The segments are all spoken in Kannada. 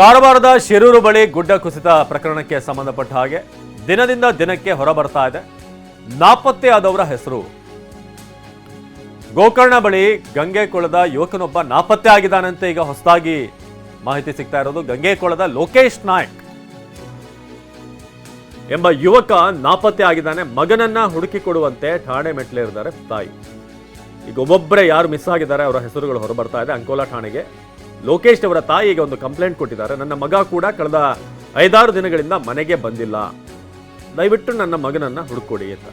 ಕಾರವಾರದ ಶಿರೂರು ಬಳಿ ಗುಡ್ಡ ಕುಸಿತ ಪ್ರಕರಣಕ್ಕೆ ಸಂಬಂಧಪಟ್ಟ ಹಾಗೆ ದಿನದಿಂದ ದಿನಕ್ಕೆ ಹೊರಬರ್ತಾ ಇದೆ. ನಾಪತ್ತೆ ಆದವರ ಹೆಸರು. ಗೋಕರ್ಣ ಬಳಿ ಗಂಗೆಕೊಳದ ಯುವಕನೊಬ್ಬ ನಾಪತ್ತೆ ಆಗಿದ್ದಾನಂತೆ ಈಗ ಹೊಸದಾಗಿ ಮಾಹಿತಿ ಸಿಗ್ತಾ ಇರೋದು. ಗಂಗೆಕೊಳದ ಲೋಕೇಶ್ ನಾಯಕ್ ಎಂಬ ಯುವಕ ನಾಪತ್ತೆ ಆಗಿದ್ದಾನೆ. ಮಗನನ್ನ ಹುಡುಕಿ ಕೊಡುವಂತೆ ಠಾಣೆ ಮೆಟ್ಲೇರಿದ್ದಾರೆ ತಾಯಿ. ಈಗ ಒಬ್ಬೊಬ್ಬರೇ ಯಾರು ಮಿಸ್ ಆಗಿದ್ದಾರೆ ಅವರ ಹೆಸರುಗಳು ಹೊರಬರ್ತಾ ಇದೆ. ಅಂಕೋಲಾ ಠಾಣೆಗೆ ಲೋಕೇಶ್ ಅವರ ತಾಯಿಗೆ ಒಂದು ಕಂಪ್ಲೇಂಟ್ ಕೊಟ್ಟಿದ್ದಾರೆ. ನನ್ನ ಮಗ ಕೂಡ ಕಳೆದ ಐದಾರು ದಿನಗಳಿಂದ ಮನೆಗೆ ಬಂದಿಲ್ಲ. ದಯವಿಟ್ಟು ನನ್ನ ಮಗನನ್ನ ಹುಡುಕೊಡಿ ಅಂತ.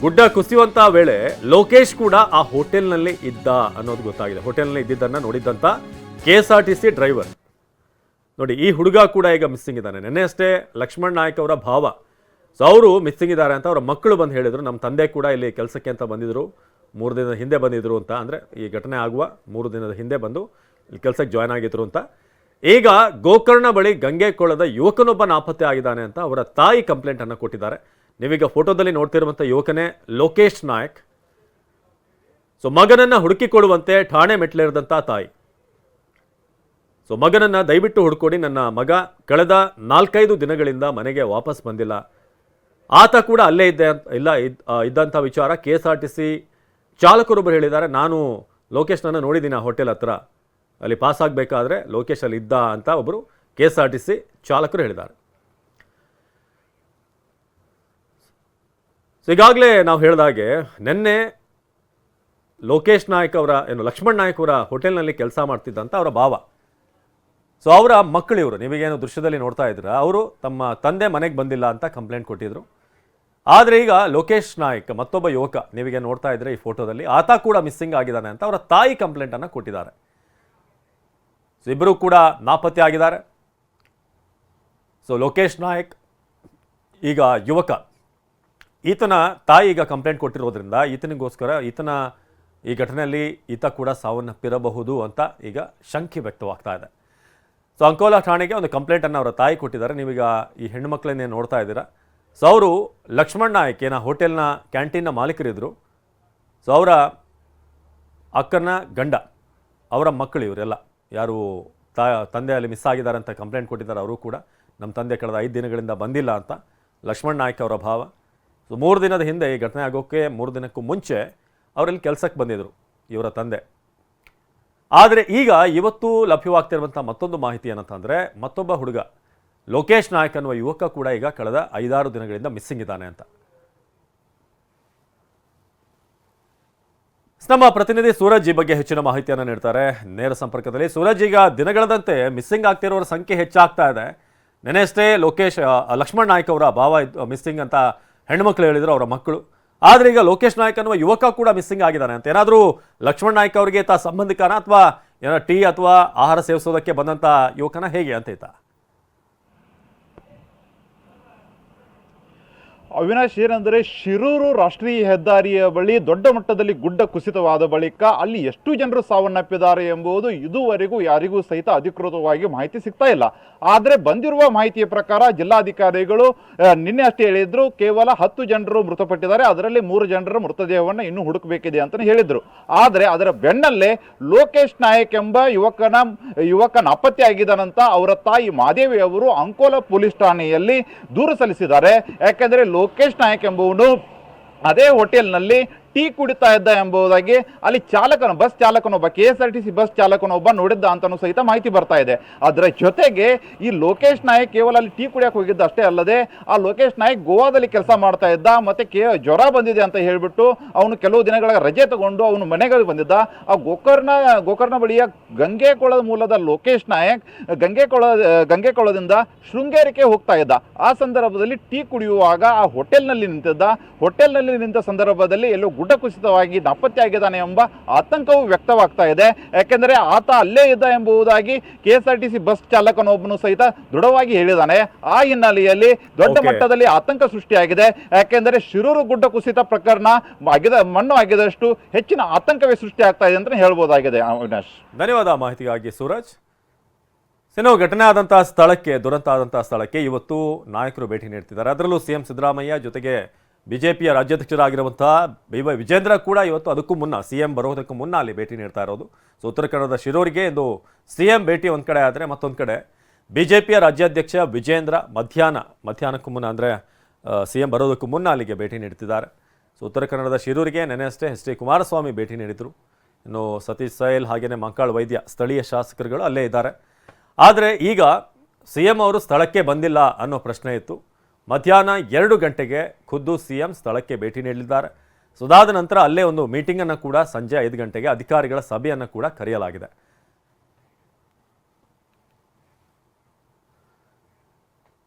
ಗುಡ್ಡ ಕುಸಿಯುವಂತ ವೇಳೆ ಲೋಕೇಶ್ ಕೂಡ ಆ ಹೋಟೆಲ್ನಲ್ಲಿ ಇದ್ದ ಅನ್ನೋದು ಗೊತ್ತಾಗಿದೆ. ಹೋಟೆಲ್ನಲ್ಲಿ ಇದ್ದಿದ್ದನ್ನ ನೋಡಿದ್ದಂತ K S R T C driver. ನೋಡಿ, ಈ ಹುಡುಗ ಕೂಡ ಈಗ ಮಿಸ್ಸಿಂಗ್ ಇದ್ದಾನೆ. ನೆನ್ನೆ ಅಷ್ಟೇ ಲಕ್ಷ್ಮಣ್ ನಾಯಕ್ ಅವರ ಭಾವ. ಸೊ, ಅವರು ಮಿಸ್ಸಿಂಗ್ ಇದ್ದಾರೆ ಅಂತ ಅವರ ಮಕ್ಕಳು ಬಂದು ಹೇಳಿದರು. ನಮ್ಮ ತಂದೆ ಕೂಡ ಇಲ್ಲಿ ಕೆಲಸಕ್ಕೆ ಅಂತ ಬಂದಿದ್ರು. ಮೂರು ದಿನದ ಹಿಂದೆ ಬಂದಿದ್ರು ಅಂತ ಅಂದರೆ ಈ ಘಟನೆ ಆಗುವ ಮೂರು ದಿನದ ಹಿಂದೆ ಬಂದು ಇಲ್ಲಿ ಕೆಲಸಕ್ಕೆ ಜಾಯ್ನ್ ಆಗಿದ್ರು ಅಂತ. ಈಗ ಗೋಕರ್ಣ ಬಳಿ ಗಂಗೆಕೊಳದ ಯುವಕನೊಬ್ಬ ನಾಪತ್ತೆ ಆಗಿದ್ದಾನೆ ಅಂತ ಅವರ ತಾಯಿ ಕಂಪ್ಲೇಂಟನ್ನು ಕೊಟ್ಟಿದ್ದಾರೆ. ನೀವೀಗ ಫೋಟೋದಲ್ಲಿ ನೋಡ್ತಿರುವಂಥ ಯುವಕನೇ ಲೋಕೇಶ್ ನಾಯಕ್. ಸೊ ಮಗನನ್ನು ಹುಡುಕಿ ಕೊಡುವಂತೆ ಠಾಣೆ ಮೆಟ್ಲೇರಿದಂಥ ತಾಯಿ. ಸೊ ಮಗನನ್ನು ದಯವಿಟ್ಟು ಹುಡುಕೊಡಿ, ನನ್ನ ಮಗ ಕಳೆದ ನಾಲ್ಕೈದು ದಿನಗಳಿಂದ ಮನೆಗೆ ವಾಪಸ್ ಬಂದಿಲ್ಲ. ಆತ ಕೂಡ ಅಲ್ಲೇ ಇದ್ದೆ ಇಲ್ಲ, ಇದ್ ಇದ್ದಂಥ ವಿಚಾರ. K S R T C ಚಾಲಕರೊಬ್ಬರು ಹೇಳಿದ್ದಾರೆ, ನಾನು ಲೋಕೇಶ್ನನ್ನು ನೋಡಿದ್ದೀನಿ ಆ ಹೋಟೆಲ್ ಹತ್ರ. ಅಲ್ಲಿ ಪಾಸ್ ಆಗಬೇಕಾದ್ರೆ ಲೋಕೇಶ್ ಅಲ್ಲಿ ಇದ್ದ ಅಂತ ಒಬ್ಬರು K S R T C ಚಾಲಕರು ಹೇಳಿದ್ದಾರೆ. ಸೊ ಈಗಾಗಲೇ ನಾವು ಹೇಳಿದಾಗೆ ನಿನ್ನೆ ಲೋಕೇಶ್ ನಾಯಕ್ ಅವರ, ಏನು, ಲಕ್ಷ್ಮಣ್ ನಾಯಕ್ ಅವರ ಹೋಟೆಲ್ನಲ್ಲಿ ಕೆಲಸ ಮಾಡ್ತಿದ್ದಂಥ ಅವರ ಭಾವ. ಸೊ ಅವರ ಮಕ್ಕಳು ಇವರು ನೀವೀಗೇನು ದೃಶ್ಯದಲ್ಲಿ ನೋಡ್ತಾ ಇದ್ರ ಅವರು ತಮ್ಮ ತಂದೆ ಮನೆಗೆ ಬಂದಿಲ್ಲ ಅಂತ ಕಂಪ್ಲೇಂಟ್ ಕೊಟ್ಟಿದ್ರು. ಆದರೆ ಈಗ ಲೋಕೇಶ್ ನಾಯಕ್, ಮತ್ತೊಬ್ಬ ಯುವಕ, ನೀವೀಗ ನೋಡ್ತಾ ಇದ್ರೆ ಈ ಫೋಟೋದಲ್ಲಿ ಆತ ಕೂಡ ಮಿಸ್ಸಿಂಗ್ ಆಗಿದ್ದಾನೆ ಅಂತ ಅವರ ತಾಯಿ ಕಂಪ್ಲೇಂಟನ್ನು ಕೊಟ್ಟಿದ್ದಾರೆ. ಸೊ ಇಬ್ಬರು ಕೂಡ ನಾಪತ್ತೆ ಆಗಿದ್ದಾರೆ. ಸೊ ಲೋಕೇಶ್ ನಾಯಕ್, ಈಗ ಯುವಕ. ಈತನ ತಾಯಿ ಈಗ ಕಂಪ್ಲೇಂಟ್ ಕೊಟ್ಟಿರೋದ್ರಿಂದ ಈತನಿಗೋಸ್ಕರ ಈತನ ಈ ಘಟನೆಯಲ್ಲಿ ಈತ ಕೂಡ ಸಾವನ್ನಪ್ಪಿರಬಹುದು ಅಂತ ಈಗ ಶಂಕೆ ವ್ಯಕ್ತವಾಗ್ತಾ ಇದೆ. ಸೊ ಅಂಕೋಲಾ ಠಾಣೆಗೆ ಒಂದು ಕಂಪ್ಲೇಂಟನ್ನು ಅವರ ತಾಯಿ ಕೊಟ್ಟಿದ್ದಾರೆ. ನೀವೀಗ ಈ ಹೆಣ್ಣು ಮಕ್ಕಳನ್ನೇ ನೋಡ್ತಾ ಇದ್ದೀರಾ. ಸೊ ಅವರು ಲಕ್ಷ್ಮಣ್ ನಾಯ್ಕ ಏನ ಹೋಟೆಲ್ನ ಕ್ಯಾಂಟೀನ್ನ ಮಾಲೀಕರಿದ್ದರು ಸೊ ಅವರ ಅಕ್ಕನ ಗಂಡ, ಅವರ ಮಕ್ಕಳು ಇವರೆಲ್ಲ. ಯಾರು ತಾ ತಂದೆ ಅಲ್ಲಿ ಮಿಸ್ ಆಗಿದ್ದಾರೆ ಅಂತ ಕಂಪ್ಲೇಂಟ್ ಕೊಟ್ಟಿದ್ದಾರೆ ಅವರು ಕೂಡ. ನಮ್ಮ ತಂದೆ ಕಳೆದ ಐದು ದಿನಗಳಿಂದ ಬಂದಿಲ್ಲ ಅಂತ ಲಕ್ಷ್ಮಣ್ ನಾಯ್ಕ ಅವರ ಭಾವ. ಸೊ ಮೂರು ದಿನದ ಹಿಂದೆ ಈ ಘಟನೆ ಆಗೋಕ್ಕೆ ಮೂರು ದಿನಕ್ಕೂ ಮುಂಚೆ ಅವರಲ್ಲಿ ಕೆಲಸಕ್ಕೆ ಬಂದಿದ್ದರು ಇವರ ತಂದೆ. ಆದರೆ ಈಗ ಇವತ್ತು ಲಭ್ಯವಾಗ್ತಿರುವಂಥ ಮತ್ತೊಂದು ಮಾಹಿತಿ ಏನಂತಂದರೆ ಮತ್ತೊಬ್ಬ ಹುಡುಗ. ಲೋಕೇಶ್ ನಾಯಕ್ ಅನ್ನುವ ಯುವಕ ಕೂಡ ಈಗ ಕಳೆದ ಐದಾರು ದಿನಗಳಿಂದ ಮಿಸ್ಸಿಂಗ್ ಇದ್ದಾನೆ ಅಂತ. ನಮ್ಮ ಪ್ರತಿನಿಧಿ ಸೂರಜ್ ಈ ಬಗ್ಗೆ ಹೆಚ್ಚಿನ ಮಾಹಿತಿಯನ್ನು ನೀಡ್ತಾರೆ. ನೇರ ಸಂಪರ್ಕದಲ್ಲಿ ಸೂರಜ್ ಈಗ ದಿನಗಳದಂತೆ ಮಿಸ್ಸಿಂಗ್ ಆಗ್ತಿರೋರ ಸಂಖ್ಯೆ ಹೆಚ್ಚಾಗ್ತಾ ಇದೆ. ನೆನೆಯಷ್ಟೇ ಲೋಕೇಶ್ ಲಕ್ಷ್ಮಣ್ ನಾಯ್ಕ್ ಅವರ ಭಾವ ಮಿಸ್ಸಿಂಗ್ ಅಂತ ಹೆಣ್ಮಕ್ಳು ಹೇಳಿದ್ರು ಅವರ ಮಕ್ಕಳು. ಆದ್ರೆ ಈಗ ಲೋಕೇಶ್ ನಾಯ್ಕ್ ಅನ್ನುವ ಯುವಕ ಕೂಡ ಮಿಸ್ಸಿಂಗ್ ಆಗಿದ್ದಾನೆ ಅಂತ. ಏನಾದರೂ ಲಕ್ಷ್ಮಣ್ ನಾಯ್ಕ್ ಅವರಿಗೆ ತಾ ಸಂಬಂಧಿಕನ ಅಥವಾ ಏನೋ ಟೀ ಅಥವಾ ಆಹಾರ ಸೇವಿಸೋದಕ್ಕೆ ಬಂದಂಥ ಯುವಕನ ಹೇಗೆ ಅಂತ ಈತ? ಅವಿನಾಶ್ ಏನಂದರೆ ಶಿರೂರು ರಾಷ್ಟ್ರೀಯ ಹೆದ್ದಾರಿಯ ಬಳಿ ದೊಡ್ಡ ಮಟ್ಟದಲ್ಲಿ ಗುಡ್ಡ ಕುಸಿತವಾದ ಬಳಿಕ ಅಲ್ಲಿ ಎಷ್ಟು ಜನರು ಸಾವನ್ನಪ್ಪಿದ್ದಾರೆ ಎಂಬುದು ಇದುವರೆಗೂ ಯಾರಿಗೂ ಸಹಿತ ಅಧಿಕೃತವಾಗಿ ಮಾಹಿತಿ ಸಿಗ್ತಾ ಇಲ್ಲ. ಆದರೆ ಬಂದಿರುವ ಮಾಹಿತಿಯ ಪ್ರಕಾರ ಜಿಲ್ಲಾಧಿಕಾರಿಗಳು ನಿನ್ನೆ ಅಷ್ಟೇ ಹೇಳಿದ್ರು, ಕೇವಲ ಹತ್ತು ಜನರು ಮೃತಪಟ್ಟಿದ್ದಾರೆ, ಅದರಲ್ಲಿ ಮೂರು ಜನರ ಮೃತದೇಹವನ್ನು ಇನ್ನೂ ಹುಡುಕಬೇಕಿದೆ ಅಂತ ಹೇಳಿದ್ರು. ಆದರೆ ಅದರ ಬೆನ್ನಲ್ಲೇ ಲೋಕೇಶ್ ನಾಯಕ್ ಎಂಬ ಯುವಕನ ಯುವಕನ ನಾಪತ್ತೆ ಆಗಿದ್ದಾನಂತ ಅವರ ತಾಯಿ ಮಾದೇವಿ ಅವರು ಅಂಕೋಲ ಪೊಲೀಸ್ ಠಾಣೆಯಲ್ಲಿ ದೂರು ಸಲ್ಲಿಸಿದ್ದಾರೆ. ಯಾಕೆಂದರೆ ಲೋಕೇಶ್ ನಾಯಕ್ ಎಂಬುವನು ಅದೇ ಹೋಟೆಲ್ನಲ್ಲಿ ಟೀ ಕುಡಿತಾ ಇದ್ದ ಎಂಬುದಾಗಿ ಅಲ್ಲಿ ಚಾಲಕನ bus ಚಾಲಕನೊಬ್ಬ, K S R T C bus ಚಾಲಕನೊಬ್ಬ ನೋಡಿದ್ದ ಅಂತಲೂ ಸಹಿತ ಮಾಹಿತಿ ಬರ್ತಾ ಇದೆ. ಅದರ ಜೊತೆಗೆ ಈ ಲೋಕೇಶ್ ನಾಯಕ್ ಕೇವಲ ಅಲ್ಲಿ ಟೀ ಕುಡಿಯಕ್ಕೆ ಹೋಗಿದ್ದ ಅಷ್ಟೇ ಅಲ್ಲದೆ ಆ ಲೋಕೇಶ್ ನಾಯಕ್ ಗೋವಾದಲ್ಲಿ ಕೆಲಸ ಮಾಡ್ತಾ ಇದ್ದ, ಮತ್ತೆ ಕೇ ಜ್ವರ ಬಂದಿದೆ ಅಂತ ಹೇಳಿಬಿಟ್ಟು ಅವನು ಕೆಲವು ದಿನಗಳ ರಜೆ ತಗೊಂಡು ಅವನು ಮನೆಗೆ ಬಂದಿದ್ದ. ಆ ಗೋಕರ್ಣ ಗೋಕರ್ಣ ಬಳಿಯ ಗಂಗೆಕೊಳದ ಮೂಲದ ಲೋಕೇಶ್ ನಾಯಕ್ ಗಂಗೆಕೊಳ, ಗಂಗೆಕೊಳದಿಂದ ಶೃಂಗೇರಿಗೆ ಹೋಗ್ತಾ ಇದ್ದ. ಆ ಸಂದರ್ಭದಲ್ಲಿ ಟೀ ಕುಡಿಯುವಾಗ ಆ ಹೋಟೆಲ್ನಲ್ಲಿ ನಿಂತಿದ್ದ. ಹೋಟೆಲ್ನಲ್ಲಿ ನಿಂತ ಸಂದರ್ಭದಲ್ಲಿ ಎಲ್ಲೋ ಗುಡ್ಡ ಕುಸಿತವಾಗಿ ನಾಪತ್ತೆಯಾಗಿದ್ದಾನೆ ಎಂಬ ಆತಂಕವೂ ವ್ಯಕ್ತವಾಗ್ತಾ ಇದೆ. ಯಾಕೆಂದರೆ ಆತ ಅಲ್ಲೇ ಇದ್ದ ಎಂಬುದಾಗಿ K S R T C bus ಚಾಲಕನೊಬ್ಬನು ಸಹಿತ ದೃಢವಾಗಿ ಹೇಳಿದ್ದಾನೆ. ಆ ಹಿನ್ನೆಲೆಯಲ್ಲಿ ದೊಡ್ಡ ಮಟ್ಟದಲ್ಲಿ ಆತಂಕ ಸೃಷ್ಟಿಯಾಗಿದೆ. ಯಾಕೆಂದರೆ ಶಿರೂರು ಗುಡ್ಡ ಕುಸಿತ ಪ್ರಕರಣ ಆಗಿದ ಮಣ್ಣು ಆಗಿದಷ್ಟು ಹೆಚ್ಚಿನ ಆತಂಕವೇ ಸೃಷ್ಟಿಯಾಗ್ತಾ ಇದೆ ಅಂತ ಹೇಳ್ಬೋದಾಗಿದೆ ಅವಿನಾಶ್. ಧನ್ಯವಾದ ಮಾಹಿತಿಗಾಗಿ ಸೂರಜ್. ಸಿನೋ ಘಟನೆ ಆದಂತಹ ಸ್ಥಳಕ್ಕೆ ದುರಂತ ಆದಂತಹ ಸ್ಥಳಕ್ಕೆ ಇವತ್ತು ನಾಯಕರು ಭೇಟಿ ನೀಡ್ತಿದ್ದಾರೆ. ಅದರಲ್ಲೂ ಸಿಎಂ ಸಿದ್ದರಾಮಯ್ಯ ಜೊತೆಗೆ ಬಿಜೆಪಿಯ ರಾಜ್ಯಾಧ್ಯಕ್ಷರಾಗಿರುವಂಥ ಬಿ ವೈ ವಿಜೇಂದ್ರ ಕೂಡ ಇವತ್ತು ಅದಕ್ಕೂ ಮುನ್ನ, ಸಿ ಎಂ ಬರೋದಕ್ಕೂ ಮುನ್ನ ಅಲ್ಲಿ ಭೇಟಿ ನೀಡ್ತಾ ಇರೋದು. ಸೊ, ಉತ್ತರ ಕನ್ನಡದ ಶಿರೂರಿಗೆ ಇಂದು ಸಿ ಎಂ ಭೇಟಿ ಒಂದು ಕಡೆ ಆದರೆ ಮತ್ತೊಂದು ಕಡೆ ಬಿಜೆಪಿಯ ರಾಜ್ಯಾಧ್ಯಕ್ಷ ವಿಜೇಂದ್ರ ಮಧ್ಯಾಹ್ನ, ಮಧ್ಯಾಹ್ನಕ್ಕೂ ಮುನ್ನ ಅಂದರೆ ಸಿ ಎಂ ಬರೋದಕ್ಕೂ ಮುನ್ನ ಅಲ್ಲಿಗೆ ಭೇಟಿ ನೀಡ್ತಿದ್ದಾರೆ. ಸೊ, ಉತ್ತರ ಕನ್ನಡದ ಶಿರೂರಿಗೆ ನೆನೆ ಅಷ್ಟೇ ಎಚ್ ಡಿ ಕುಮಾರಸ್ವಾಮಿ ಭೇಟಿ ನೀಡಿದರು. ಇನ್ನು ಸತೀಶ್ ಸೈಲ್ ಹಾಗೆಯೇ ಮಂಕಾಳ್ ವೈದ್ಯ, ಸ್ಥಳೀಯ ಶಾಸಕರುಗಳು ಅಲ್ಲೇ ಇದ್ದಾರೆ. ಆದರೆ ಈಗ ಸಿ ಎಂ ಅವರು ಸ್ಥಳಕ್ಕೆ ಬಂದಿಲ್ಲ ಅನ್ನೋ ಪ್ರಶ್ನೆ ಇತ್ತು. ಮಧ್ಯಾಹ್ನ ಎರಡು ಗಂಟೆಗೆ ಖುದ್ದು ಸಿ ಎಂ ಸ್ಥಳಕ್ಕೆ ಭೇಟಿ ನೀಡಲಿದ್ದಾರೆ. ಸೊ ನಂತರ ಅಲ್ಲೇ ಒಂದು ಮೀಟಿಂಗನ್ನು ಕೂಡ ಸಂಜೆ ಐದು ಗಂಟೆಗೆ ಅಧಿಕಾರಿಗಳ ಸಭೆಯನ್ನು ಕೂಡ ಕರೆಯಲಾಗಿದೆ.